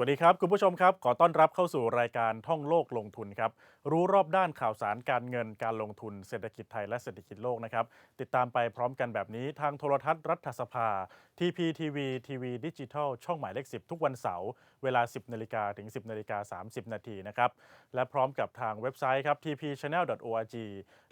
วัสดีครับ คุณผู้ชมครับ ขอต้อนรับเข้าสู่รายการท่องโลกลงทุนครับ รู้รอบด้านข่าวสารการเงินการลงทุนเศรษฐกิจไทยและเศรษฐกิจโลกนะครับ ติดตามไปพร้อมกันแบบนี้ทางโทรทัศน์รัฐสภา TPTV ทีวีดิจิทัลช่องหมายเลข 10 ทุกวันเสาร์เวลา 10นาฬิกาถึง 10นาฬิกา30 นาทีนะครับและพร้อมกับทางเว็บไซต์ครับ tpchannel.org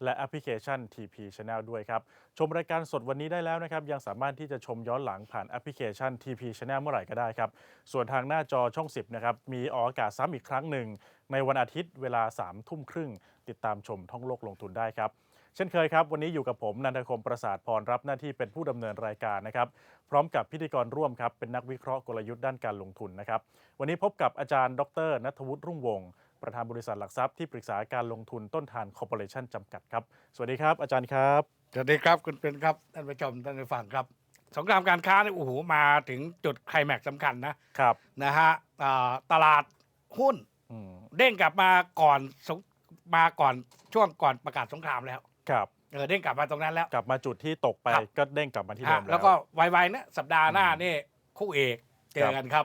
และแอปพลิเคชัน TP Channel ด้วยครับ ชมรายการสดวันนี้ได้แล้วนะครับ ยังสามารถที่จะชมย้อนหลังผ่านแอปพลิเคชัน TP Channel เมื่อไหร่ก็ได้ครับ ส่วนทางหน้าจอช่อง 10 นะครับ มีออกอากาศซ้ำอีกครั้งหนึ่ง ในวันอาทิตย์เวลา3ทุ่มครึ่ง ติดตามชมท่องโลกลงทุนได้ครับ เช่นเคยครับ วันนี้อยู่กับผมนันทคมประสาทพรรับหน้าที่เป็นผู้ดำเนินรายการนะครับ พร้อมกับพิธีกรร่วมครับ เป็นนักวิเคราะห์กลยุทธ์ด้านการลงทุนนะครับ วันนี้พบกับอาจารย์ ดรนัทวุฒิรุ่งวงศ์ประธานบริษัทหลักทรัพย์ที่ปรึกษาการลงทุนต้นทานคอร์ปอเรชั่นจำกัดครับ สวัสดีครับอาจารย์ครับ สวัสดีครับคุณเป็นครับท่านผู้ชมท่านผู้ฟังครับ สงครามการค้าเนี่ยโอ้โหมาถึงจุดไคลแม็กซ์สำคัญนะครับนะฮะอ่าตลาดหุ้นอืมเด้งกลับมาก่อนสงมาก่อนช่วงก่อนประกาศสงครามแล้วครับเออเด้งกลับมาตรงนั้นแล้ว กลับมาจุดที่ตกไปครับ ก็เด้งกลับมาที่เดิฮะมแล้วก็ไวๆนะสัปดาห์หน้าอืมนี่คู่เอกเจอกันครับ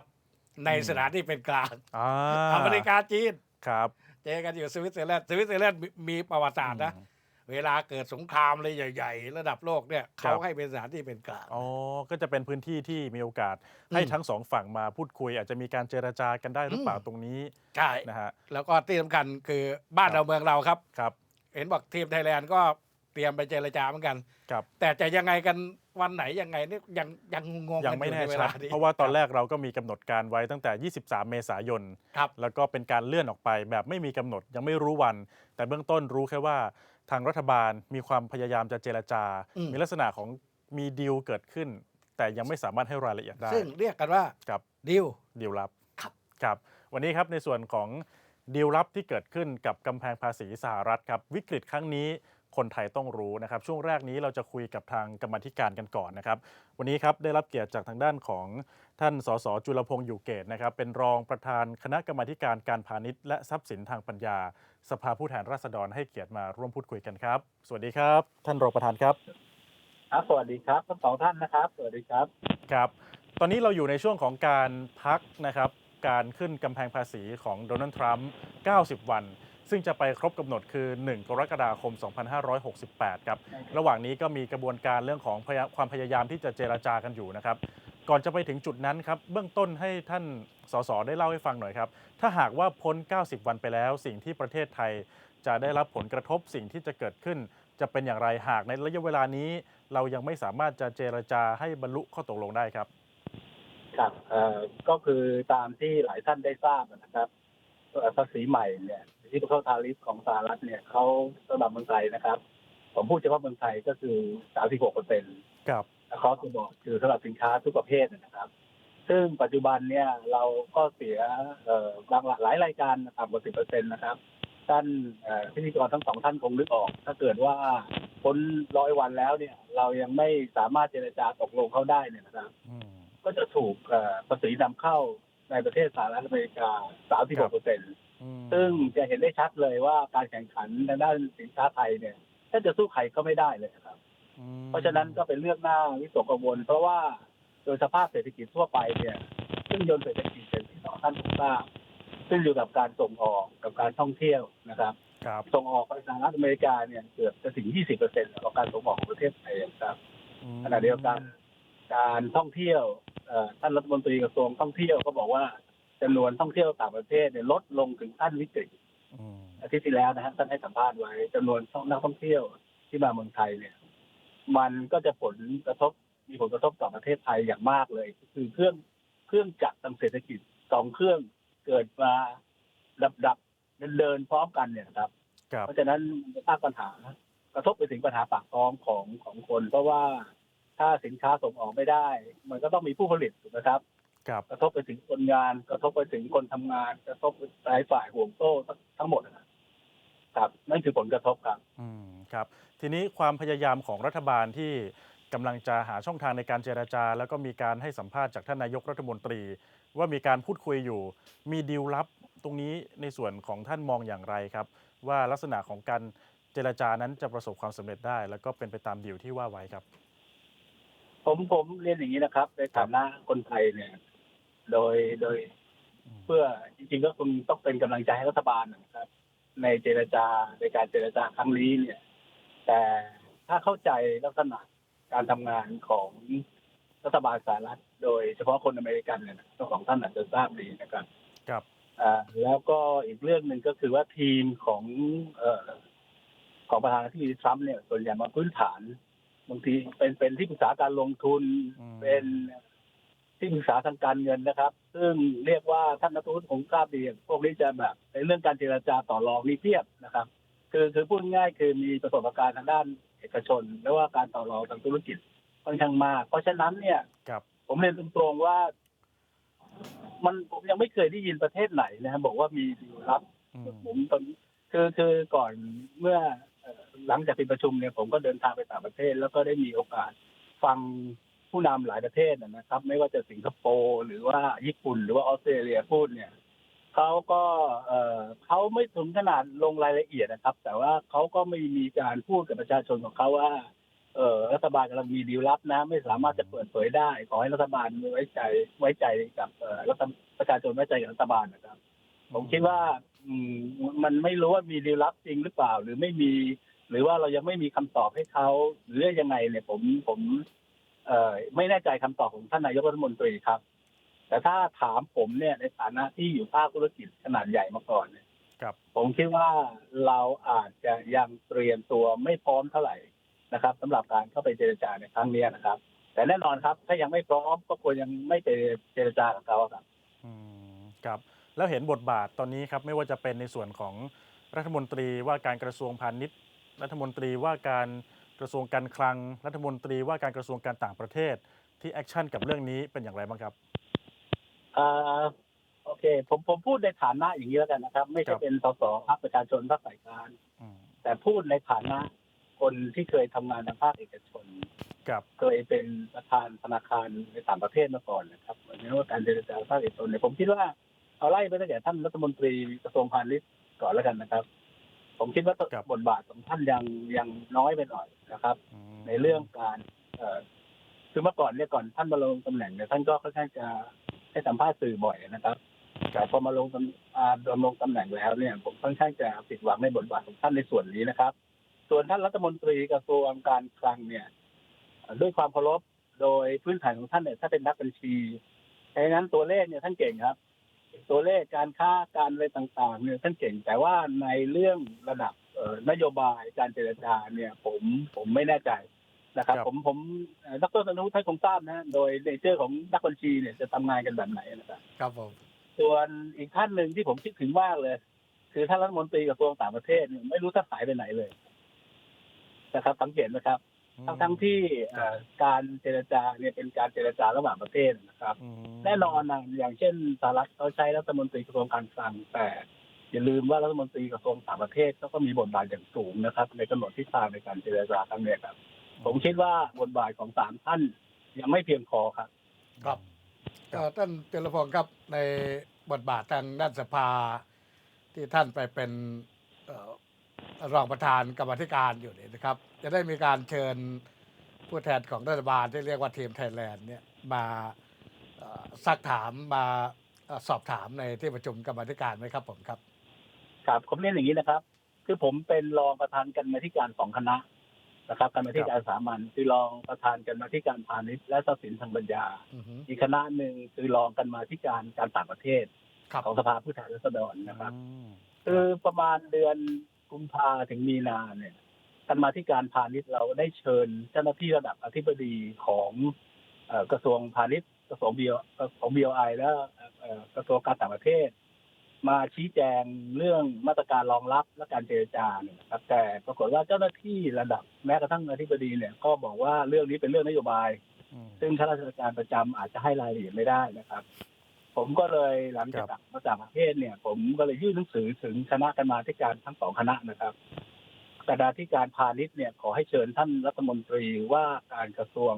ในอืม สถานที่เป็นกลางอ่าอเมริกาจีน ครับ เจอกันอยู่สวิตเซอร์แลนด์สวิตเซอร์แลนด์มีมีประวัติศาสตร์นะอืม เวลาเกิดสงครามเลยใหญ่ ๆ ระดับโลกเนี่ยครัเขาบให้เป็นสถานที่เป็นกลาง อ๋อ ก็จะเป็นพื้นที่ที่มีโอกาสให้อืมทั้งสองฝั่งมาพูดคุย อาจจะมีการเจรจากันได้หรือเปล่าอืมตรงนี้ใช่นะฮะแล้วก็ที่สำคัญคือบ้านครับเราเมืองเราครับครับ เห็นบอกทีมไทยแลนด์ก็เตรียมไปเจรจาเหมือนกันครับแต่จะยังไงกันวันไหนยังไงนี่ยังยังงงยังกันอไม่ยู่แน่ในเวชัลาดนี้เพราะว่าตอนแรกเราก็มีกำหนดการไว้ตั้งแต่ 23 เมษายนครับแล้วก็เป็นการเลื่อนออกไปแบบไม่มีกำหนดยังไม่รู้วัน แต่เบื้องต้นรู้แค่ว่า ทางรัฐบาลมีความพยายามจะเจรจา อืม มีลักษณะของมีดีลเกิดขึ้น แต่ยังไม่สามารถให้รายละเอียดได้ซึ่งเรียกกันว่ากับดิว ดีลลับครับ ครับ วันนี้ครับในส่วนของดีลลับที่เกิดขึ้นกับกำแพงภาษีสหรัฐครับวิกฤตครั้งนี้ คนไทยต้องรู้นะครับ ช่วงแรกนี้เราจะคุยกับทางกรรมาธิการกันก่อนนะครับ วันนี้ครับได้รับเกียรติจากทางด้านของท่านสสจุลพงศ์อยู่เกตนะครับ เป็นรองประธานคณะกรรมาธิการการพาณิชย์และทรัพย์สินทางปัญญา สภาผู้แทนราษฎรให้เกียรติมาร่วมพูดคุยกันครับ สวัสดีครับ ท่านรองประธานครับครับสวัสดีครับทั้งสองท่านนะครับสวัสดีครับครับ ตอนนี้เราอยู่ในช่วงของการพักนะครับ การขึ้นกำแพงภาษีของโดนัลด์ทรัมป์90 วัน ซึ่งจะไปครบกำหนดคือ 1 กรกฎาคม 2568 ครับ ระหว่างนี้ก็มีกระบวนการเรื่องของพยาความพยายามที่จะเจราจากันอยู่นะครับ ก่อนจะไปถึงจุดนั้นครับ เบื้องต้นให้ท่านสสได้เล่าให้ฟังหน่อยครับ ถ้าหากว่าพ้น 90 วันไปแล้ว สิ่งที่ประเทศไทยจะได้รับผลกระทบสิ่งที่จะเกิดขึ้น จะเป็นอย่างไรหากในระยะเวลานี้ เรายังไม่สามารถจะเจรจาให้บรรลุข้อตกลงได้ครับ ครับเอ่อก็คือตามที่หลายท่านได้ทราบนะครับเอ่อภาษีใหม่เนี่ย ที่เข้าทาริฟของสหรัฐเนี่ยเขาสำหรับเมืองไทยนะครับ ผมพูดเฉพาะเมืองไทยก็คือ36เปอร์เซ็นต์ครับเขาจะบอกคือสำหรับสินค้าทุกประเภทนะครับ ซึ่งปัจจุบันเนี่ยเราก็เสียเอ่อบางหลายรายการต่ำกว่า10เปอร์เซ็นต์นะครับท่านเอ่อพิธีกรทั้งสองท่านคงนึกออก ถ้าเกิดว่าพ้นร้อยวันแล้วเนี่ย เรายังไม่สามารถเจรจาตกลงเขาได้เนี่ยนะครับอืมก็จะถูกเอ่อภาษีนำเข้าในประเทศสหรัฐอเมริกา 36เปอร์เซ็นต์อืม ซึ่งจะเห็นได้ชัดเลยว่าการแข่งขันทางด้านสินค้าไทยเนี่ยแทบจะสู้ใครก็ไม่ได้เลยครับอืมเพราะฉะนั้นก็เป็นเรื่องหน้าวิตกกังวล เพราะว่าโดยสภาพเศรษฐกิจทั่วไปเนี่ย ซึ่งยนต์เศรษฐกิจเป็นที่สองท่านทุกทราบซึ่งอยู่กับการส่งออกกับการท่องเที่ยวนะครับครับส่งออกไปสหรัฐอเมริกาเนี่ยเกือบจะถึง 20เปอร์เซ็นต์ของการส่งออกของประเทศไทยครับอืมขณะเดียวกันการท่องเที่ยวเอ่อท่านรัฐมนตรีกระทรวงท่องเที่ยวก็บอกว่า จำนวนท่องเที่ยวต่างประเทศเนี่ยลดลงถึงขั้นวิกฤตอืมอาทิตย์ที่แล้วนะฮะท่านให้สัมภาษณ์ไว้จำนวนนักท่องเที่ยวที่มาเมืองไทยเนี่ย มันก็จะผลกระทบมีผลกระทบต่อประเทศไทยอย่างมากเลย คือเครื่องเครื่องจักรทางเศรษฐกิจสองเครื่องเกิดมาดับดับเดินเดินพร้อมกันเนี่ยนะครับครับ เพราะฉะนั้นมันจะสร้างปัญหากระทบไปถึงปัญหาปากท้องของของคน เพราะว่าถ้าสินค้าส่งออกไม่ได้ มันก็ต้องมีผู้ผลิตถูกไหมครับครับ กระทบไปถึงคนงาน กระทบไปถึงคนทำงาน กระทบไปหลายฝ่ายห่วงโซ่ทั้งทั้งหมดนะครับนั่นคือผลกระทบครับ อืมครับ ทีนี้ความพยายามของรัฐบาลที่กำลังจะหาช่องทางในการเจราจา แล้วก็มีการให้สัมภาษณ์จากท่านนายกรัฐมนตรี ว่ามีการพูดคุยอยู่ มีดีลลับตรงนี้ในส่วนของท่านมองอย่างไรครับ ว่าลักษณะของการเจรจานั้นจะประสบความสำเร็จได้ แล้วก็เป็นไปตามดีลที่ว่าไว้ครับ ผมผมเรียนอย่างนี้นะครับ ในฐานะคนไทยเนี่ย โดยโดย เพื่อจริงๆก็คงต้องเป็นกำลังใจให้รัฐบาลนะครับ ในเจรจาในการเจรจาครั้งนี้เนี่ย แต่ถ้าเข้าใจลักษณะการทำงานของรัฐบาลสหรัฐ โดยเฉพาะคนอเมริกันเนี่ยนะเจ้าของท่านอาจจะทราบดีนะครับ ครับอ่าแล้วก็อีกเรื่องหนึ่งก็คือว่าทีมของเอ่อของประธานาธิบดีทรัมป์เนี่ยส่วนใหญ่มาพื้นฐานบางทีเป็นเป็นที่ปรึกษาการลงทุนอืมเป็น ที่ปรึกษาทางการเงินนะครับ ซึ่งเรียกว่าท่านนัทวุฒิคงทราบดีพวกนี้จะแบบในเรื่องการเจรจาต่อรองนี่เพียบนะครับ คือคือพูดง่ายๆคือมีประสบการณ์ทางด้านเอกชนและว่าการต่อรองทางธุรกิจค่อนข้างมาก เพราะฉะนั้นเนี่ยครับผมเรียนตรงๆว่า มันผมยังไม่เคยได้ยินประเทศไหนนะครับบอกว่ามีดีลลับอืมผมตอนคือคือก่อนเมื่อเอ่อหลังจากปิดประชุมเนี่ยผมก็เดินทางไปต่างประเทศ แล้วก็ได้มีโอกาสฟัง ผู้นำหลายประเทศนะครับ ไม่ว่าจะสิงคโปร์หรือว่าญี่ปุ่น หรือว่าออสเตรเลียพูดเนี่ยเขาก็เออเขาไม่ถึงขนาดลงรายละเอียดนะครับ แต่ว่าเขาก็ไม่มีการพูดกับประชาชนของเขาว่าเออรัฐบาลกำลังมีดีลลับนะ ไม่สามารถจะเปิดเผยได้ ขอให้รัฐบาลไว้ใจไว้ใจกับเออรัฐประชาชนไว้ใจกับรัฐบาลนะครับ ผมคิดว่าอืมันไม่รู้ว่ามีดีลลับจริงหรือเปล่า หรือไม่มี หรือว่าเรายังไม่มีคำตอบให้เขาหรือยังไงเนี่ยผมผม เอ่อไม่แน่ใจคำตอบของท่านนายกรัฐมนตรีครับ แต่ถ้าถามผมเนี่ยในฐานะที่อยู่ภาคธุรกิจขนาดใหญ่มาก่อนเนี่ยครับผมคิดว่าเราอาจจะยังเตรียมตัวไม่พร้อมเท่าไหร่นะครับสำหรับการเข้าไปเจรจาในครั้งเนี้ยนะครับ แต่แน่นอนครับ ถ้ายังไม่พร้อมก็ควรยังไม่ไปเจรจากับเขาครับ อืมครับ แล้วเห็นบทบาทตอนนี้ครับ ไม่ว่าจะเป็นในส่วนของรัฐมนตรีว่าการกระทรวงพาณิชย์ รัฐมนตรีว่าการ กระทรวงการคลังรัฐมนตรีว่าการกระทรวงการต่างประเทศที่แอคชั่นกับเรื่องนี้เป็นอย่างไรบ้างครับอ่าโอเค ผมผมพูดในฐานะอย่างนี้แล้วกันนะครับ ไม่ครัใช่บเป็นสสพรรคประชาชนพรรคฝ่ายค้านอืมแต่พูดในฐานะคนที่เคยทำงานทางภาคเอกชนครับเคยเป็นประธานธนาคารในต่างประเทศมาก่อนนะครับเหมือนว่าการเจรจาภาคเอกชนเนี่ยผมคิดว่าเอาไล่ไปตั้งแต่ท่านรัฐมนตรีกระทรวงพาณิชย์ก่อนแล้วกันนะครับ ผมคิดว่าครับบทบาทของท่านยังยังน้อยไปหน่อย นะครับอืมในเรื่องการเอ่อคือเมื่อก่อนเนี่ยก่อนท่านมาลงตำแหน่งเนี่ยท่านก็ค่อนข้างจะให้สัมภาษณ์สื่อบ่อยนะครับ แต่พอมาลงตำอ่าดำรงตำแหน่งแล้วเนี่ย ผมค่อนข้างจะผิดหวังในบทบาทของท่านในส่วนนี้นะครับ ส่วนท่านรัฐมนตรีกระทรวงการคลังเนี่ยเอ่อด้วยความเคารพโดยพื้นฐานของท่านเนี่ยถ้านเป็นนักบัญชีดังนั้นตัวเลขเนี่ยท่านเก่งครับ ตัวเลขการค้าการอะไรต่างๆเนี่ยท่านเก่งแต่ว่าในเรื่องระดับเอ่อ นโยบายการเจรจาเนี่ยผมผมไม่แน่ใจนะครับครับผมผมเอ่อดรสนุท่านคงทราบนะโดยเนเจอร์ของนักบัญชีเนี่ยจะทำงานกันแบบไหนนะครับครับผมส่วนอีกท่านหนึ่งที่ผมคิดถึงมากเลย คือท่านรัฐมนตรีกระทรวงต่างประเทศเนี่ยไม่รู้ท่านหายไปไหนเลยนะครับ สังเกตนะครับ ทั้งทั้งๆที่เอ่อการเจรจาเนี่ยเป็นการเจรจาระหว่างประเทศนะครับอืมแน่นอนนะอย่างเช่นสหรัฐเขาใช้รัฐมนตรีกระทรวงการคลังแต่ อย่าลืมว่ารัฐมนตรีกระทรวงต่างประเทศเขาก็มีบทบาทอย่างสูงนะครับ ในกำหนดทิศทางในการเจรจาครั้งเนี้ยครับ ผมคิดว่าบทบาทของสามท่านยังไม่เพียงพอครับ ครับก็ท่านเจรพงศ์ครับในบทบาททางด้านสภา ที่ท่านไปเป็นเอ่อรองประธานกรรมาธิการอยู่เนี่ยนะครับ จะได้มีการเชิญผู้แทนของรัฐบาลที่เรียกว่าทีมไทยแลนด์เนี่ยมาเอ่อซักถามมาเอ่อสอบถามในที่ประชุมกรรมาธิการไหมครับผมครับ ครับผมเรียนอย่างนี้นะครับ คือผมเป็นรองประธานกันมาธิการสองคณะนะครับกันมาธิการสามัญคือรองประธานกันมาธิการพาณิชย์และทรัพย์สินทางปัญญาอือฮึอีกคณะหนึ่งคือรองกันมาธิการการต่างประเทศครับของสภาผู้แทนราษฎรนะครับอืมคือประมาณเดือนกุมภาถึงมีนาเนี่ยกันมาที่การพาณิชย์เราได้เชิญเจ้าหน้าที่ระดับอธิบดีของเอ่อกระทรวงพาณิชย์กระทรวงบีของบีไอและเอ่อกระทรวงการต่างประเทศ มาชี้แจงเรื่องมาตรการรองรับและการเจรจาเนี่ยนะครับแต่ปรากฏว่าเจ้าหน้าที่ระดับแม้กระทั่งอธิบดีเนี่ยก็บอกว่าเรื่องนี้เป็นเรื่องนโยบายอืมซึ่งข้าราชการประจำอาจจะให้รายละเอียดไม่ได้นะครับ ผมก็เลยหลังจากกลับมาจากประเทศเนี่ย ผมก็เลยยื่นหนังสือถึงคณะกรรมาธิการทั้งสองคณะนะครับคณะที่การพาณิชย์เนี่ยขอให้เชิญท่านรัฐมนตรีว่าการกระทรวง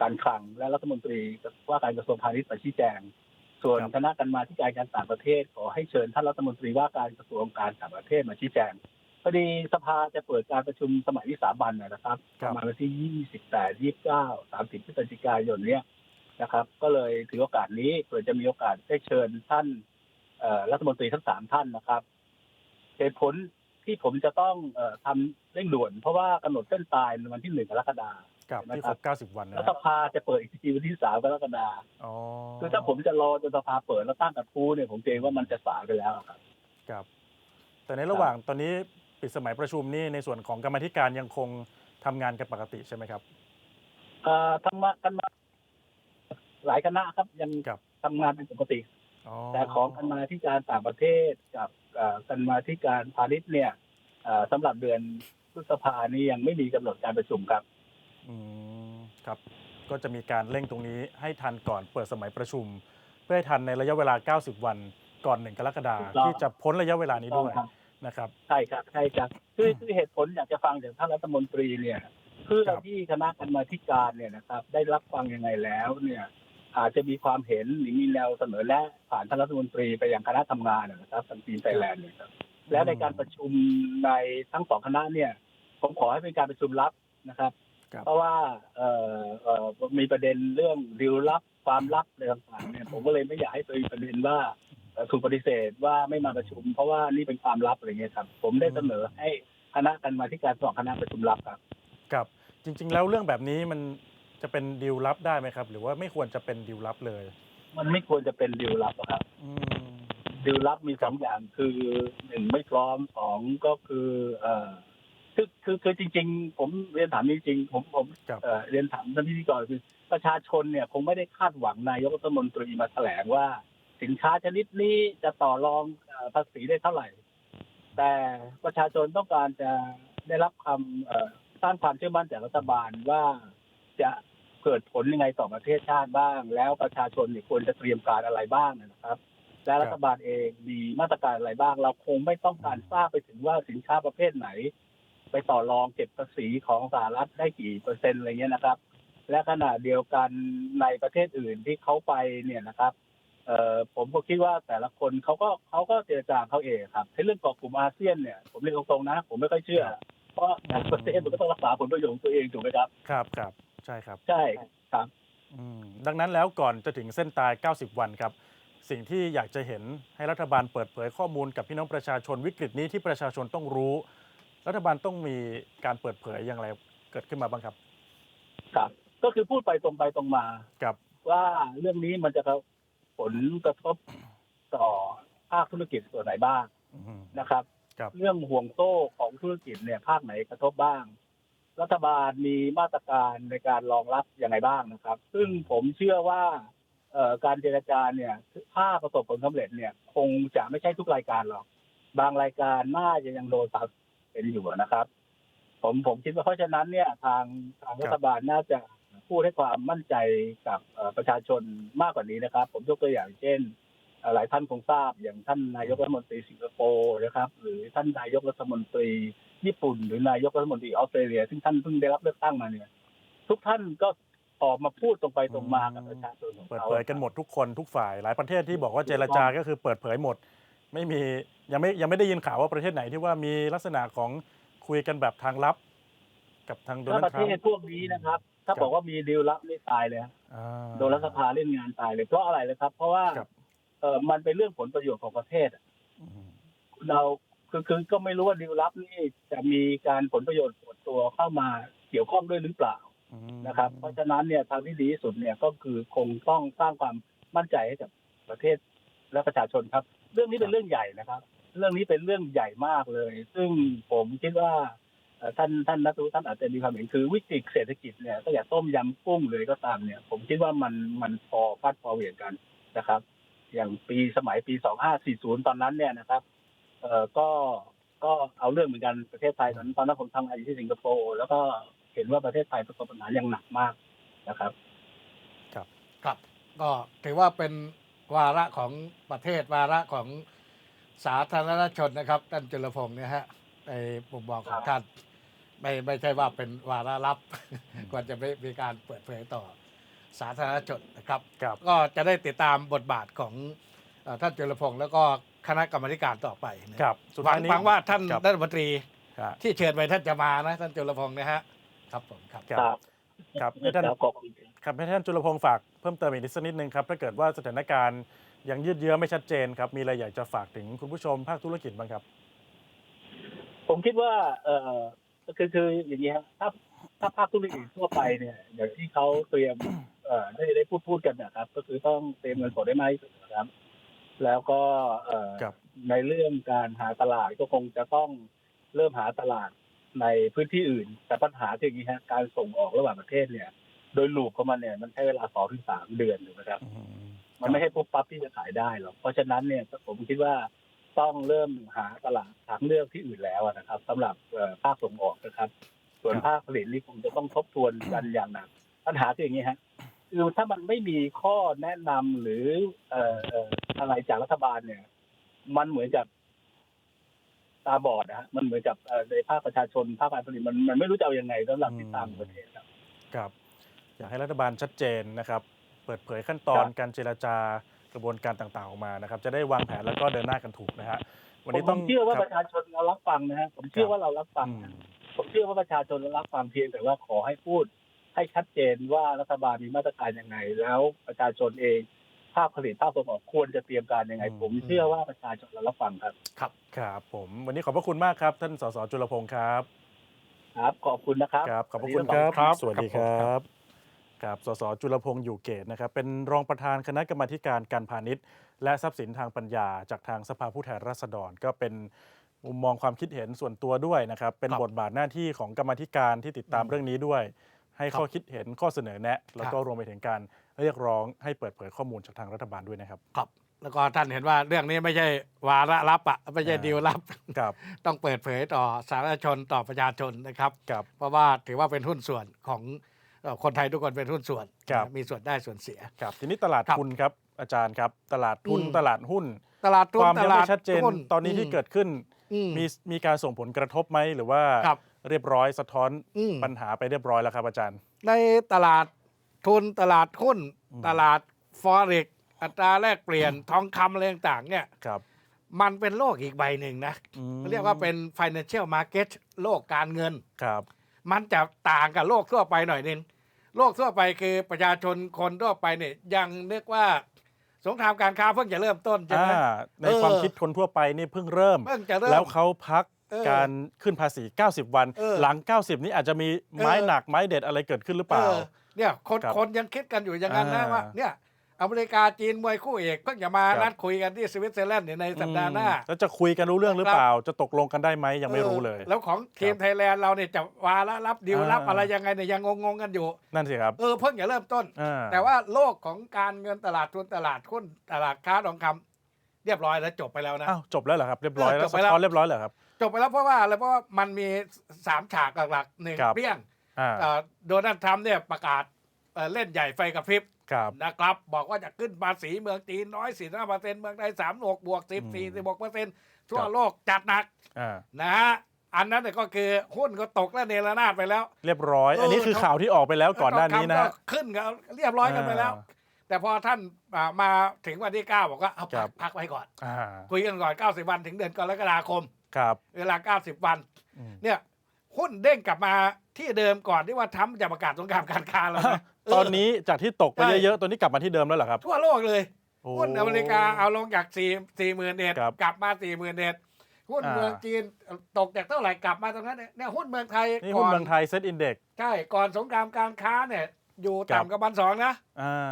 การคลังและรัฐมนตรีว่าการกระทรวงพาณิชย์มาชี้แจง ส่วนคณะกรรมาธิการการต่างประเทศ ขอให้เชิญท่านรัฐมนตรีว่าการกระทรวงการต่างประเทศมาชี้แจงพอดีสภาจะเปิดการประชุมสมัยวิสามันนะครับคปรับระมาณวันที่ 28 29 30 พฤศจิกายนเนี่ยนะครับ ก็เลยถือโอกาสนี้เผื่อจะมีโอกาสได้เชิญท่านเอ่อรัฐมนตรีทั้งสามท่านนะครับเหตุผลที่ผมจะต้องเอ่อทำเร่งด่วน เพราะว่ากำหนดเส้นตายในวันที่หนึ่งกรกฎาคม กับนะที่คครัรบบ90 วันนะแล้วคสรับภาจะเปิดอีกทีวันที่สามกรกฎาคมอ๋อคือถ้าผมจะรอจนสภาเปิดแล้วตั้งกระทู้เนี่ยผมเกรงว่ามันจะสายไปแล้วครับครับ แต่ในระหว่างตอนนี้ปิดสมัยประชุมนี่ในส่วนของกรรมาธิการยังคงทำงานกันปกติใช่ไหมครับเอ่อทำมากันมาหลายคณะครับยังครับทำงานเป็นปกติอ๋อแต่ของกันมาที่การต่างประเทศกับเอ่อกันมาที่การพาณิชย์เนี่ยเอ่อสำหรับเดือนพฤษภานี้ยังไม่มีกำหนดการประชุมครับ อืมครับ ก็จะมีการเร่งตรงนี้ให้ทันก่อนเปิดสมัยประชุม เพื่อให้ทันในระยะเวลา 90 วันก่อนหนึ่งกรกฎาคถูมกต้อง ที่จะพ้นระยะเวลานี้ด้วยครับ นะครับ ใช่ครับใช่ครับคือคือเหตุผลอยากจะฟังจากท่านรัฐมนตรีเนี่ยเพื่อครับที่คณะกรรมาธิการเนี่ยนะครับได้รับฟังยังไงแล้วเนี่ยอาจจะมีความเห็นหรือมีแนวเสนอแนะผ่านท่านรัฐมนตรีไปยังคณะทำงานนะครับทางทีมไทยแลนด์เนี่ยครับและในการประชุมในทั้งสองคณะเนี่ยผมขอให้เป็นการประชุมลับนะครับ ครับ เพราะว่าเอ่อเอ่อมีประเด็นเรื่องดีลลับความลับอะไรต่างๆเนี่ยผมก็เลยไม่อยากให้เป็นประเด็นว่าเอ่อถูกปฏิเสธว่าไม่มาประชุม เพราะว่านี่เป็นความลับอะไรเงี้ยครับ ผมได้เสนอให้คณะกันมาที่การสองคณะประชุมลับครับ ครับ จริง ๆ แล้วเรื่องแบบนี้มันจะเป็นดีลลับได้ไหมครับ หรือว่าไม่ควรจะเป็นดีลลับเลยมันไม่ควรจะเป็นดีลลับหรอกครับ อืมดีลลับมีสองอย่างคือหนึ่งไม่พร้อมสองก็คือเอ่อ คือคือคือจริง ๆ ผมเรียนถามจริงๆผมผมครับ เอ่อเรียนถามท่านพิธีกรคือประชาชนเนี่ยคงไม่ได้คาดหวังนายกรัฐมนตรีมาแถลงว่า สินค้าชนิดนี้จะต่อรองเอ่อภาษีได้เท่าไหร่ แต่ประชาชนต้องการจะได้รับคำเอ่อสร้างความเชื่อมั่นจากรัฐบาลว่าจะเกิดผลยังไงต่อประเทศชาติบ้าง แล้วประชาชนเนี่ยควรจะเตรียมการอะไรบ้างนะครับ และรัฐบาลเองมีมาตรการอะไรบ้าง เราคงไม่ต้องการทราบไปถึงว่าสินค้าประเภทไหน ไปต่อรองเก็บภาษีของสหรัฐได้กี่เปอร์เซ็นต์อะไรเงี้ยนะครับ และขณะเดียวกันในประเทศอื่นที่เขาไปเนี่ยนะครับเอ่อผมก็คิดว่าแต่ละคนเขาก็เขาก็เจรจาเขาเองครับในเรื่องเกาะกลุ่มอาเซียนเนี่ยผมเรียนตรงๆนะ ผมไม่ค่อยเชื่อ เพราะแต่ละประเทศมันก็ต้องรักษาผลประโยชน์ของตัวเองถูกไหมครับครับครับใช่ครับใช่ครับอืมดังนั้นแล้วก่อนจะถึงเส้นตาย 90 วันครับ สิ่งที่อยากจะเห็นให้รัฐบาลเปิดเผยข้อมูลกับพี่น้องประชาชนวิกฤตนี้ที่ประชาชนต้องรู้ รัฐบาลต้องมีการเปิดเผยอย่างไรเกิดขึ้นมาบ้างครับ ครับ ก็คือพูดไปตรงไปตรงมากับว่าเรื่องนี้มันจะกระผลกระทบต่อภาคธุรกิจส่วนไหนบ้างอืมนะครับครับเรื่องห่วงโซ่ของธุรกิจเนี่ยภาคไหนกระทบบ้าง รัฐบาลมีมาตรการในการรองรับยังไงบ้างนะครับ ซึ่งผมเชื่อว่าเอ่อการเจรจาเนี่ยถ้าประสบผลสำเร็จเนี่ย คงจะไม่ใช่ทุกรายการหรอก บางรายการน่าจะยังโดนตัด เป็นอยู่นะครับ ผมผมคิดว่าเพราะฉะนั้นเนี่ย ทางทางรัฐบาลน่าจะพูดให้ความมั่นใจกับประชาชนมากกว่านี้นะครับ ผมยกตัวอย่างเช่นหลายท่านคงทราบอย่างท่านนายกรัฐมนตรีสิงคโปร์นะครับ หรือท่านนายกรัฐมนตรีญี่ปุ่น หรือนายกรัฐมนตรีออสเตรเลีย ซึ่งท่านเพิ่งได้รับเลือกตั้งมาเนี่ย ทุกท่านก็ออกมาพูดตรงไปตรงมากับประชาชนของเปิดเผยกันหมดทุกคนทุกฝ่าย หลายประเทศที่บอกว่าเจรจาก็คือเปิดเผยหมด ไม่มียังไม่ยังไม่ได้ยินข่าวว่าประเทศไหนที่ว่ามีลักษณะของคุยกันแบบทางลับ กับทางโดถ้านัลประด์ทเทรัมศป์ พวกนี้นะครับ ถ้าครับ บอกว่ามีดีลลับนี่ตายเลยฮะอ่า โดนรัฐสภาเล่นงานตายเลยเพราะอะไรเลยครับ เพราะว่าครับ เออมันเป็นเรื่องผลประโยชน์ของประเทศอะอืมเราคือคือก็ไม่รู้ว่าดีลลับนี่จะมีการผลประโยชน์ส่วนตัวเข้ามาเกี่ยวข้องด้วยหรือเปล่า อืมนะครับ เพราะฉะนั้นเนี่ยทางที่ดีที่สุดเนี่ยก็คือคงต้องสร้างความมั่นใจให้กับประเทศและประชาชนครับ เรื่องนี้เป็นเรื่องใหญ่นะครับ เรื่องนี้เป็นเรื่องใหญ่มากเลย ซึ่งผมคิดว่าท่านท่านนักท่านอาจจะมีความเห็นคือวิกฤตเศรษฐกิจเนี่ยก็อย่าต้มยำกุ้งเลยก็ตามเนี่ย ผมคิดว่ามันมันพอฟาดพอเหวี่ยงกันนะครับ อย่างปีสมัยปี 2540 ตอนนั้นเนี่ยนะครับ เอ่อก็ก็เอาเรื่องเหมือนกันประเทศไทยตอนนั้นตอนนั้นผมทำงานอยู่ที่สิงคโปร์แล้วก็เห็นว่าประเทศไทยประสบปัญหาอย่างหนักมากนะครับ ครับก็ถือว่าเป็น วาระของประเทศวาระของสาธารณชนนะครับท่านจุลพงศ์เนี่ยฮะในมุมมองของท่านไม่ไม่ใช่ว่าเป็นวาระลับควรจะไม่มีการเปิดเผยต่อสาธารณชนนะครับ ครับ ก็จะได้ติดตามบทบาทของเอ่อท่านจุลพงศ์แล้วก็คณะกรรมาธิการต่อไปนะครับ สุดหวัท้างยนี้หวังว่าท่านครับรัฐมนตรี ครับที่เชิญไปท่านจะมานะ ท่านจุลพงศ์นะฮะครับผมครับ ครับ ครับให้ท่านแล้วขอบคุณครับให้ท่านจุลพงศ์ฝากเพิ่มเติมอีกนิดสักนิดนึงครับถ้าเกิดว่าสถานการณ์ยังยืดเยื้อไม่ชัดเจนครับมีอะไรอยากจะฝากถึงคุณผู้ชมภาคธุรกิจบ้างครับ ผมคิดว่า เออคือคืออย่างนี้ครับถ้าถ้าภาคธุรกิจทั่วไปเนี่ยอย่างที่เขาเตรียมเอ่อได้ได้พูดพูดกันนะครับ ก็คือต้องเตรียมเงินสดได้มากที่สุดนะครับ แล้วก็เอ่อครับในเรื่องการหาตลาดก็คงจะต้องเริ่มหาตลาด ในพื้นที่อื่น แต่ปัญหาคืออย่างนี้ฮะการส่งออกระหว่างประเทศเนี่ย โดยลูปของมันเนี่ยมันใช้เวลาสองถึงสามเดือนถูกไหมครับ มันไม่ใช่ปุ๊บปั๊บที่จะขายได้หรอกเพราะฉะนั้นเนี่ยผมคิดว่าต้องเริ่มหาตลาดทางเลือกที่อื่นแล้วนะครับสำหรับเอ่อภาคส่งออกนะครับ ส่วนครับภาคผลิตนี่คงจะต้องทบทวนกันอย่างหนักปัญหาคืออย่างนี้ฮะคือถ้ามันไม่มีข้อแนะนำหรือเอ่อเอ่ออะไรจากรัฐบาลเนี่ย มันเหมือนกับ ตาบอดนะฮะมันเหมือนกับเอ่อในภาคประชาชนภาคการผลิตมันมันไม่รู้จะเอายังไงสำหรับติดตามประเทศครับครับ อยากให้รัฐบาลชัดเจนนะครับ เปิดเผยขั้นตอนครับการเจรจากระบวนการต่างๆออกมานะครับ จะได้วางแผนแล้วก็เดินหน้ากันถูกนะฮะวันนี้ผต้อมงเชื่อว่าคปรับระชาชนเรารับฟังนะฮะผมเชื่อว่าเรารับฟังอืมนะผมเชื่อว่าประชาชนรับฟังเพียงแต่ว่าขอให้พูดให้ชัดเจนว่ารัฐบาลมีมาตรการยังไง แล้วประชาชนเองภาคผลิตภาคส่งออกควรจะเตรียมการยังไง ผมเชื่อว่าประชาชนเรารับฟังครับครับผมวันนี้ขอบพระคุณมากครับ ท่านสสจุลพงศ์ครับครับ ขอบคุณนะครับครับขอบพระคุณวันนี้คต้รัองบสวัสดีครับครับสสจุลพงศ์อยู่เกตนะครับเป็นรองประธานคณะกรรมาธิการการพาณิชย์ และทรัพย์สินทางปัญญา จากทางสภาผู้แทนราษฎรก็เป็นมุมมองความคิดเห็นส่วนตัวด้วยนะครับ เป็นครับบทบาทหน้าที่ของกรรมาธิการที่ติดตามอืมเรื่องนี้ด้วย ให้ครับข้อคิดเห็นข้อเสนอแนะ แล้วก็ครับรวมไปถึงการ เรียกร้องให้เปิดเผยข้อมูลจากทางรัฐบาลด้วยนะครับครับ แล้วก็ท่านเห็นว่าเรื่องนี้ไม่ใช่วาระรับอะไม่ใช่อ่าดีลลับ ครับ ต้องเปิดเผยต่อสาธารณชนต่อประชาชนนะครับ ครับ เพราะว่าถือว่าเป็นหุ้นส่วนของเอ่อคนไทยทุกคนเป็นหุ้นส่วน ครับ มีส่วนได้ส่วนเสีย ครับ ทีนี้ตลาดครับทุนครับอาจารย์ครับ ตลาดทุนอืม ตลาดหุ้น ตลาดทุนความตยังลาไม่ดชัดเจน หุ้ตอนนี้ที่เกิดขึ้น อืม มีมีการส่งผลกระทบไหมหรือว่าครับเรียบร้อยสะท้อนอืม ปัญหาไปเรียบร้อยแล้วครับอาจารย์ ในตลาด ทุนตลาดหุ้นอืมตลาดฟอเร็กอัตราแลกเปลี่ยนทองคำอะไรต่างๆเนี่ยครับ มันเป็นโลกอีกใบหนึ่งนะอืมเรียกว่าเป็น financial market โลกการเงิน ครับมันจะต่างกับโลกทั่วไปหน่อยนึงโลกทั่วไปคือประชาชนคนทั่วไปเนี่ยยังนึกว่าสงครามการค้าเพิ่งจะเริ่มต้นใช่ไหมอ่าในเออ ความคิดคนทั่วไปนี่เพิ่งเริ่ม เพิ่งจะเริ่ม แล้วเขาพักเออการขึ้นภาษี 90 วัน เออหลัง 90 นี้อาจจะมีไม้เออ หนักไม้เด็ดอะไรเกิดขึ้นหรือเปล่าออ เนี่ยคนครับคนยังคิดกันอยู่อย่างนั้นนะอ่า ว่าเนี่ยอเมริกาจีนมวยคู่เอกเพิ่งจะมาครับนัดคุยกันที่สวิตเซอร์แลนด์เนี่ยในสัปดาห์หน้า อืมแล้วจะคุยกันรู้เรื่องหรือเปล่า จะตกลงกันได้ไหมยังไม่รู้เลยออแล้วของทีมไทยแลนด์เราเนี่ยจะวาระรับดีลอ่ารับอะไรยังไงเนี่ยยังงงๆกันอยู่ นั่นสิครับเออเพิ่งจะเริ่มต้น อ่าแต่ว่าโลกของการเงินตลาดทุนตลาดหุ้นตลาดค้าทองคำเรียบร้อยแล้วจบไปแล้วนะ อ้าวจบแล้วเหรอครับเรียบร้อยเออแล้จวบไปสะแล้ว ท้อนเรียบร้อยเหรอครับ จบไปแล้วเพราะว่าอะไรเพราะว่ามันมีสามฉากหลักๆหนึ่งครับ เปี้ยง อ่าเอ่อโดนัลด์ทรัมป์เนี่ยประกาศเอ่อเล่นใหญ่ไฟกระพริบครับ นะครับ บอกว่าจะขึ้นภาษีเมืองจีนน้อยสี่ห้าเปอร์เซ็นต์เมืองไทยสามหกบวกสิบสี่สิบหกเปอร์เซ็นต์ทั่วครับโลกจัดหนักอ่า นะฮะอันนั้นเนี่ยก็คือหุ้นก็ตกและเนรนาศไปแล้ว เรียบร้อยเอออัอันนี้คือข่าวที่ออกไปแล้วก่อนหน้านี้นะทองคำก็ขึ้นกันเรียบร้อยกันไปแล้ว แต่พอท่านอ่ามาถึงวันที่ 9 บอกว่าเอาครัพับกพักไว้ก่อน อ่าคุยกันก่อน 90 วันถึงเดือนกรกฎาคม ครับเวลา 90 วัน อืมเนี่ยหุ้นเด้งกลับมา ที่เดิมก่อนที่ว่าทรัมป์จะประกาศสงครามการค้าแล้วนะตอนนี้จากที่ตกไปใช่เยอะๆตอนนี้กลับมาที่เดิมแล้วเหรอครับ ทั่วโลกเลยโอ้หุ้นอเมริกาเอาลงจาก4 4 0 0 0 0เอ็ดครับกลับมา4 0 0 0 0เอ็ดหุ้นอ่าเมืองจีนตกจากเท่าไหร่กลับมาตรงนั้นเนี่ยเนี่ยหุ้นเมืองไทยนี่ก่หุ้นอนเมืองไทยเซ็ตอินเด็กใช่ก่อนสงครามการค้าเนี่ยอยู่ครับต่ำกว่าพันสองนะ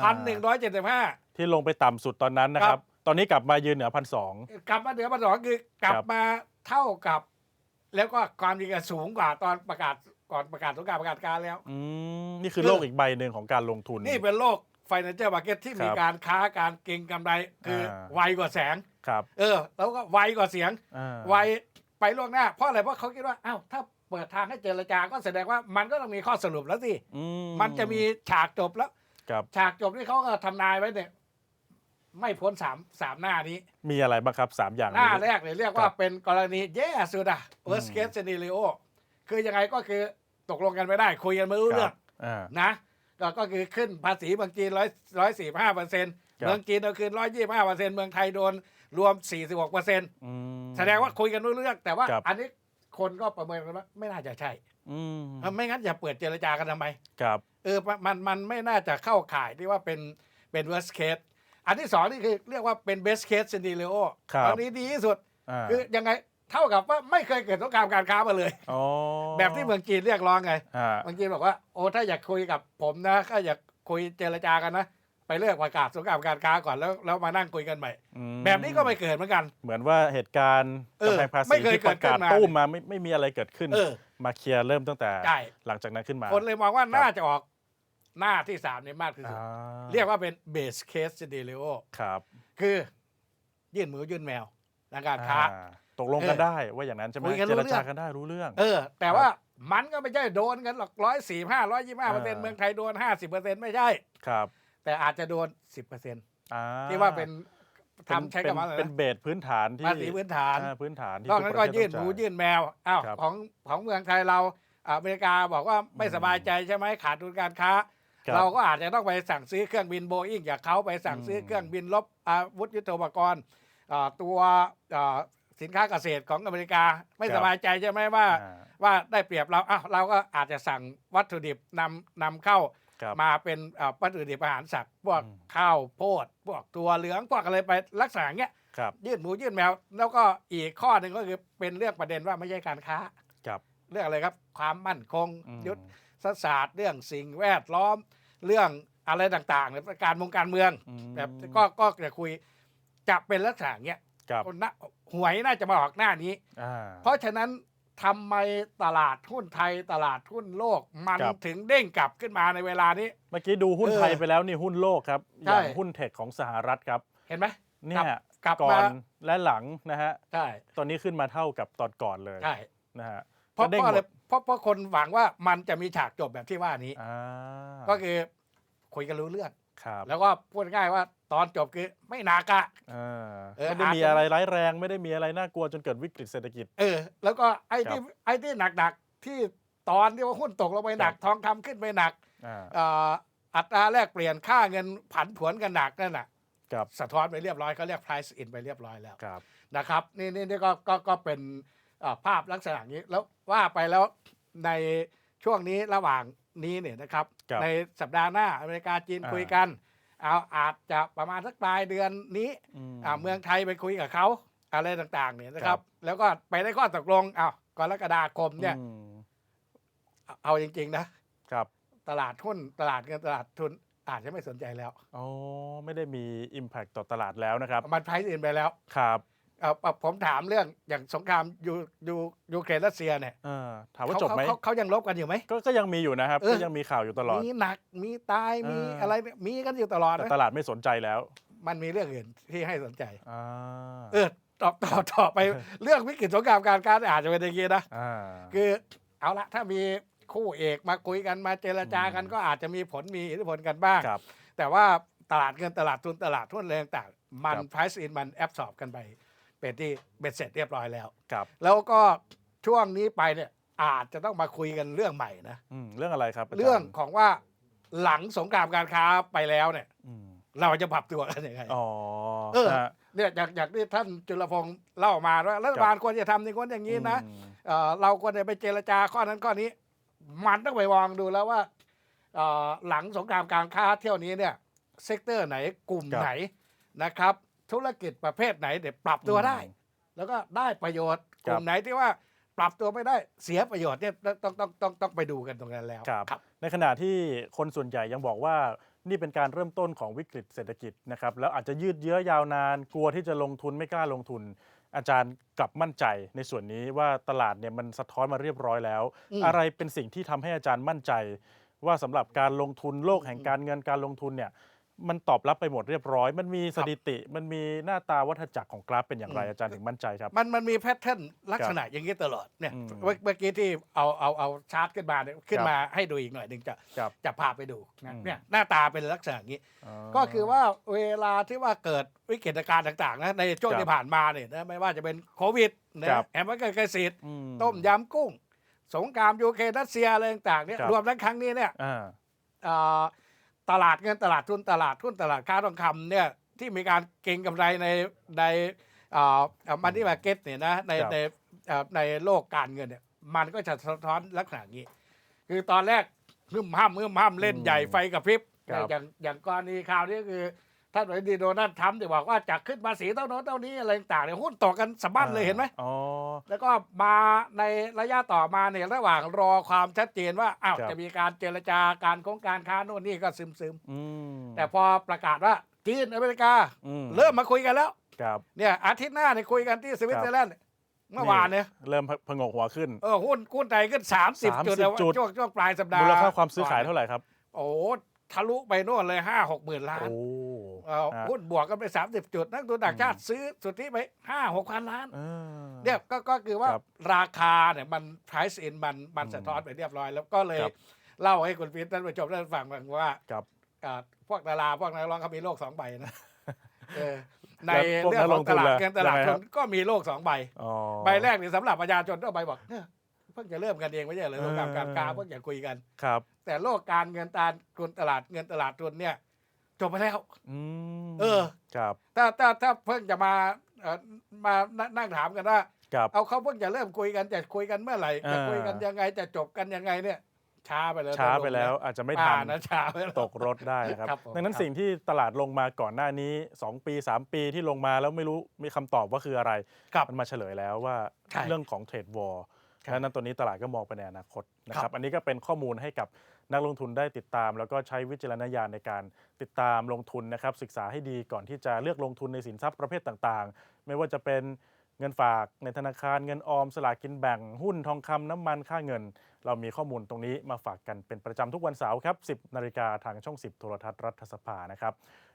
พันหนึ่งร้อยเจ็ดสิบห้าที่ลงไปต่ำสุดตอนนั้นนะคครัรับบตอนนี้กลับมายืนเหนือพันสองกลับมาเหนือพันสองคือกลับครับมาเท่ากับ แล้วก็ความจริงอะสูงกว่าตอนประกาศ ก่อนประกาศสงครามประกาศการแล้ว อืมนี่คือโลกอีกใบหนึ่งของการลงทุน นี่เป็นโลก financial market ที่มีครับการค้าการเก็งกำไร คืออาไวกว่าแสงครับ เออ แล้วก็ไวกว่าเสียงอ่าไวไปล่วงหน้า เพราะอะไร เพราะเขาคิดว่า อ้าว ถ้าเปิดทางให้เจรจาก็แสดงว่ามันก็ต้องมีข้อสรุปแล้วสิอืมันจะมีฉากจบแล้วครับฉากจบที่เขาก็ทำนายไว้เนี่ย ไม่พ้นสามสามหน้านี้ มีอะไรบ้างครับสามอย่าง หน้านี้แรกเลยเรียกคว่ารับเป็นกรณีแย่สุดอะ worst case scenario คือยังไงก็คือตกลงกันไม่ได้ คุยกันไม่รู้คเรื่รัอบงอ่า นะก็ก็คือขึ้นภาษีเมืองจีนร้อยร้อยสี่ห้าเปอร์เซ็นต์ครับ เมืองจีนเอาคืนร้อยยี่ห้าเปอร์เซ็นต์เมืองไทยโดนรวมสี่สิบหกเปอร์เซ็นต์อืม แสดงว่าคุยกันรู้เรื่องแต่ว่าครับ อันนี้คนก็ประเมินกันว่าไม่น่าจะใช่อืมไม่งั้นอย่าเปิดเจรจากันทำไม ครับเออมันมันมันไม่น่าจะเข้าข่ายที่ว่าเป็นเป็น worst case อันที่สองนี่คือเรียกว่าเป็น best case scenario ครับอันนี้ดีที่สุด อ่าคือยังไง เท่ากับว่าไม่เคยเกิดสงครามการค้ามาเลย อ๋อแบบที่เมืองจีนเรียกร้องไงอ่าเมืองจีนบอกว่าโอ้ถ้าอยากคุยกับผมนะถ้าอยากคุยเจรจากันนะไปเลือกประกาศสงครามการค้าก่อนแล้วแล้วมานั่งคุยกันใหม่ อืมแบบนี้ก็ไม่เกิดเหมือนกัน เหมือนว่าเหตุการณ์เออกำแพงภาไม่ษีเคยที่ประกาศเกิดขึ้นมา ตู้มมาไม่ไม่มีอะไรเกิดขึ้น เออ มาเคลียร์เริ่มตั้งแต่ใช่ หลังจากนั้นขึ้นมาคนเลยมองว่าน่าจะออกหน้าที่สามในมากที่สุด อ่าเรียกว่าเป็น base case scenario ครับคือยื่นหมูยื่นแมวทางการค้า อ่ ตกลงกันเออได้ว่าอย่างนั้นใช่ไหมคุยกันเจรู้รเรื่จาอง กันได้รู้เรื่อง เออ แต่ว่ามันก็ไม่ใช่โดนกันหรอกร้อยสี่ห้าร้อยยี่ห้าเปอร์เซ็นต์อ่าเมืองไทยโดนห้าสิบเปอร์เซ็นต์ไม่ใช่ ครับแต่อาจจะโดนสิบเปอร์เซ็นต์อ่ที่ว่าเป็นเป็นทำใช้กับมันอะไรเป็นนะเบสพื้นฐานที่ภาษีพื้นฐานอ่พื้นฐานที่นอกทุนั้นปก็ระเทศยื่นต้หองมูจ่ายยื่นแมวอ้าวครับ ของของเมืองไทยเราอ่าอเมริกาบอกว่าไม่อืมสบายใจใช่ไหมขาดดุลการค้าครับเราก็อาจจะต้องไปสั่งซื้อเครื่องบินโบอิงจากเขาไปสั่งซื้ออมเครื่องบินลบอาวุธยุทโธปกรณ์อ่าตัวอ่า สินค้าเกษตรของอเมริกา ไม่สบายใจใช่ไหมว่าอ่า ว่าได้เปรียบเราอ้าวเราก็อาจจะสั่งวัตถุดิบนำนำเข้าครับมาเป็นอ่าวัตถุดิบอาหารสัตว์พวกอืมข้าวโพดพวกตัวเหลืองพวกอะไรไปลักษณะเนี้ยครับยื่นหมูยื่นแมว แล้วก็อีกข้อหนึ่งก็คือเป็นเรื่องประเด็นว่าไม่ใช่การค้าครับเรื่องอะไรครับ ความมั่นคงอืมยุทธศาสตร์เรื่องสิ่งแวดล้อมเรื่องอะไรต่างๆเนี่ยการมงการเมืองอืมแบบก็ก็จะคุยจะเป็นลักษณะเนี้ยครับคนน่ะ หวยน่าจะมาออกหน้านี้ อ่า เพราะฉะนั้นทำไมตลาดหุ้นไทยตลาดหุ้นโลก มันครับ ถึงเด้งกลับขึ้นมาในเวลานี้ เมื่อกี้ดูหุ้นเออไทยไปแล้วนี่หุ้นโลกครับ อใช่ ย่างหุ้นเทคของสหรัฐครับ เห็นไหม เนี่ย กลับก่อมานและหลังนะฮะ ใช่ตอนนี้ขึ้นมาเท่ากับตอนก่อนเลยใช่นะฮะเพราะก็ด้เพงราะอะไรหมดเพราะเพราะคนหวังว่ามันจะมีฉากจบแบบที่ว่านี้ อ่าก็คือคุยกันรู้เรื่อง ครับแล้วก็พูดง่ายๆว่าตอนจบคือไม่หนักอะอ่าเออไม่ได้มีอาจจะอะไรร้ายแรงไม่ได้มีอะไรน่ากลัวจนเกิดวิกฤตเศรษฐกิจ เออ แล้วก็ไอ้ที่ครับไอ้ที่หนักๆที่ตอนที่ว่าหุ้นตกลงไปหนักครับทองคำขึ้นไปหนักอ่าเอ่ออัตราแลกเปลี่ยนค่าเงินผันผวนกันหนักนั่นน่ะครับสะท้อนไปเรียบร้อยเขาเรียก price in ไปเรียบร้อยแล้วครับนะครับนี่นี่นี่ก็ก็ก็เป็นเอ่อภาพลักษณะนี้แล้วว่าไปแล้วในช่วงนี้ระหว่าง นี้เนี่ยนะครับ ครับ ในสัปดาห์หน้าอเมริกาจีนอ่าคุยกันเอาอาจจะประมาณสักปลายเดือนนี้อืมอ่าเมืองไทยไปคุยกับเขาอะไรต่างๆ เนี่ยนะคครัรับ บ แล้วก็ไปได้ข้อตกลงอ้าวกรกฎาคมเนี่ย อืมเอาเอาจริง ๆ นะ ครับตลาดหุ้นตลาดเงินตลาดทุนอาจจะไม่สนใจแล้ว อ๋อไม่ได้มี Impact ต่อตลาดแล้วนะครับ มัน price in ไปแล้ว ครับ เอ่อเอ่อผมถามเรื่องอย่างสงครามยูยูยูเครนรัสเซียเนี่ยเออถามว่าเขาจบไหมเขาเขายังลบกันอยู่ไหม ก็ก็ยังมีอยู่นะครับเออ ก็ยังมีข่าวอยู่ตลอด มีหนักมีตายมีเอออ อะไรเนี่ยมีกันอยู่ตลอดแต่นะตลาดไม่สนใจแล้วมันมีเรื่องอื่นที่ให้สนใจ อ่าเออต่อต่อต่อไปเรื่องวิกฤตสงครามการค้าเนี่ยอาจจะเป็นอย่างนี้นะ อ่าคือเอาละถ้ามีคู่เอกมาคุยกันมาเจรจากันอืมก็อาจจะมีผลมีอิทธิพลกันบ้าง ครับ แต่ว่าตลาดเงินตลาดทุนตลาดทุนแรงต่างๆมัน ครับ price in มันแอบสอบกันไป เป็นที่เบ็ดเสร็จเรียบร้อยแล้วครับ แล้วก็ช่วงนี้ไปเนี่ยอาจจะต้องมาคุยกันเรื่องใหม่นะอืมเรื่องอะไรครับาจาย์เรื่องของว่าหลังสงครามการค้าไปแล้วเนี่ย อืมเราจะปรับตัวกันยังไง อ๋อเออ ฮะ เนี่ยจากจากที่ท่านจุลพงศ์เล่ามาว่ารัฐบาลควรจะทำอย่างนู้นอย่างนี้นะอืม เอ่อเราควรจะไปเจรจาข้อนั้นข้อนี้ มันต้องไปมองดูแล้วว่าเอ่อหลังสงครามการค้าเที่ยวนี้เนี่ยเซกเตอร์ไหนกลุ่มครับ ไหนนะครับ ธุรกิจประเภทไหนเดี๋ยวปรับตัวได้ แล้วก็ได้ประโยชน์กครับลุ่มไหนที่ว่าปรับตัวไม่ได้เสียประโยชน์เนี่ยต้องต้องต้องต้องต้องไปดูกันตรงนั้นแล้วครับ ในขณะที่คนส่วนใหญ่ยังบอกว่านี่เป็นการเริ่มต้นของวิกฤตเศรษฐกิจนะครับแล้วอาจจะยืดเยื้อยาวนาน กลัวที่จะลงทุนไม่กล้าลงทุน อาจารย์กลับมั่นใจในส่วนนี้ว่าตลาดเนี่ยมันสะท้อนมาเรียบร้อยแล้วอืมอะไรเป็นสิ่งที่ทำให้อาจารย์มั่นใจ ว่าสำหรับการลงทุนโลกแห่งการเงินการลงทุนเนี่ย มันตอบรับไปหมดเรียบร้อย มันมีสถิติ มันมีหน้าตาวัฏจักรของกราฟเป็นอย่างไรอาจารย์ถึงมั่นใจครับ มันมันมีแพทเทิร์นลักษณะอย่างนี้ตลอดเนี่ยอืมเมื่อเมื่อกี้ที่เอาเอาเอาชาร์ตขึ้นมาเนี่ยขึ้นครับมาให้ดูอีกหน่อยหนึ่งจะครับจะพาไปดูนะอืม เนี่ยหน้าตาเป็นลักษณะอย่างนี้ ก็คือว่าเวลาที่ว่าเกิดวิกฤตการณ์ต่างๆนะในช่วงครับที่ผ่านมาเนี่ยนะไม่ว่าจะเป็นโควิดนะครับ แอมเบอร์เกอร์เกษตรอื ต้มยำกุ้ง สงครามยูเครนรัสเซียอะไรต่างๆเนี่ยครับ รวมทั้งครั้งนี้เนี่ย อ่า เอ่อ ตลาดเงินตลาดทุนตลาดทุนตลาดค้าทองคำเนี่ยที่มีการเก็งกำไรในในมันนี่มาเก็ตเนี่ยนะในครับในเอ่อในโลกการเงินเนี่ยมันก็จะสะท้อนลักษณะอย่างนี้ คือตอนแรกฮึมห้ามฮึมห้ามเล่นอืมใหญ่ไฟกระพริบครับอย่างอย่างกรณีข่าวนี้คือ ท่านประธานาธิบดีโดนัลด์ทรัมป์ที่บอกว่าจะขึ้นภาษีเท่าโน้นเท่านี้อะไรต่างๆเนี่ยหุ้นตกกันสะบั้นเลยเห็นไหมอ๋อ แล้วก็มาในระยะต่อมาเนี่ยระหว่างรอความชัดเจนว่าอ้าวครับ จะมีการเจรจาการโครงการค้าโน่นนี่ก็ซึมซึมอืมๆแต่พอประกาศว่าจีนอเมริกา อืเริ่มมาคุยกันแล้ว ครับ เนี่ยอาทิตย์หน้าเนี่ยคุยกันที่สวิตเซอร์แลนด์เมื่อวานเนี่ยเริ่มพงกหัวขึ้น เออหุ้นหุ้นไทยขึ้น 30 30จุดแล้วจุด ช่วงช่วงปลายสัปดาห์มูลค่าความซื้อขายเท่าไหร่ครับ โอ้โหทะลุไปโน่นเลยห้าหกหมื่นล้าน โอ้ เออฮะหุ้นบวกกันไป 30 จุด นักทุนต่างชาติซื้อสุทธิไปห้าหกพันล้าน เออ เนี่ยก็ก็คือว่าครับราคาเนี่ยมัน price in มันมันอืมสะท้อนไปเรียบร้อย แล้วก็เลยครับเล่าให้คุณพีทท่านผู้ชมท่านฟังว่าครับอ่าพวกดาราพวกนักร้องเขามีโลกสองใบนะเออในแล้วพวกเรื่องของตลาดนักลงทุนล่ะเงินตลาดยังไงคทุรับ นก็มีโลกสองใบ อ๋อ ใบแรกนี่สำหรับประชาชนทั่วไปบอกเนี่ยเพิ่งจะเริ่มกันเองไม่ใช่เหรอเออสงครามการค้าเพิ่งจะคุยกัน ครับ แต่โลกการเงินตลาดทุนตลาดเงินตลาดทุนเนี่ย จบไปแล้ว อืมเออ ครับถ้าถ้าถ้าเพิ่งจะมาเอ่อมานั่งนั่งถามกันว่า ครับ เอาเขาเพิ่งจะเริ่มคุยกันจะคุยกันเมื่อไหร่จะอ่า คุยกันยังไงจะจบกันยังไงเนี่ย ช้าไปแล้วช้าไปแล้วอาจจะไม่ทัอ่านนะช้าไปแล้ว ตกรถได้นะครับ ครับผมดังนั้นครับ สิ่งที่ตลาดลงมาก่อนหน้านี้ 2 ปี 3 ปีที่ลงมาแล้วไม่รู้มีคำตอบว่าคืออะไร ครับ มันมาเฉลยแล้วว่าใช่ เรื่องของเทรดวอร์ ครับดังนั้นตัวนี้ตลาดก็มองไปในอนาคตนะคครัรับบอันนี้ก็เป็นข้อมูลให้กับนักลงทุนได้ติดตาม แล้วก็ใช้วิจารณญาณในการติดตามลงทุนนะครับศึกษาให้ดีก่อนที่จะเลือกลงทุนในสินทรัพย์ประเภทต่างๆ ไม่ว่าจะเป็นเงินฝากในธนาคารเงินออมสลากกินแบ่งหุ้นทองคำน้ำมันค่าเงิน เรามีข้อมูลตรงนี้มาฝากกันเป็นประจำทุกวันเสาร์ครับ 10 นาฬิกาทางช่อง 10 โทรทัศน์รัฐสภานะครับ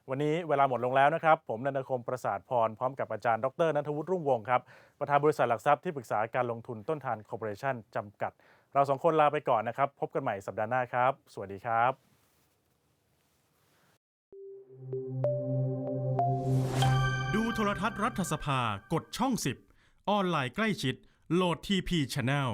วันนี้เวลาหมดลงแล้วนะครับ ผมนันทคมประสาทพร พร้อมกับอาจารย์ดรนัทวุฒิรุ่งวงศ์ครับ ประธานบริษัทหลักทรัพย์ที่ปรึกษาการลงทุนต้นทานคอร์ปอเรชั่นจำกัด เราสองคนลาไปก่อนนะครับ พบกันใหม่สัปดาห์หน้าครับ สวัสดีครับ ดูโทรทัศน์รัฐสภากดช่อง 10 ออนไลน์ใกล้ชิด โหลดทีพีช n n e l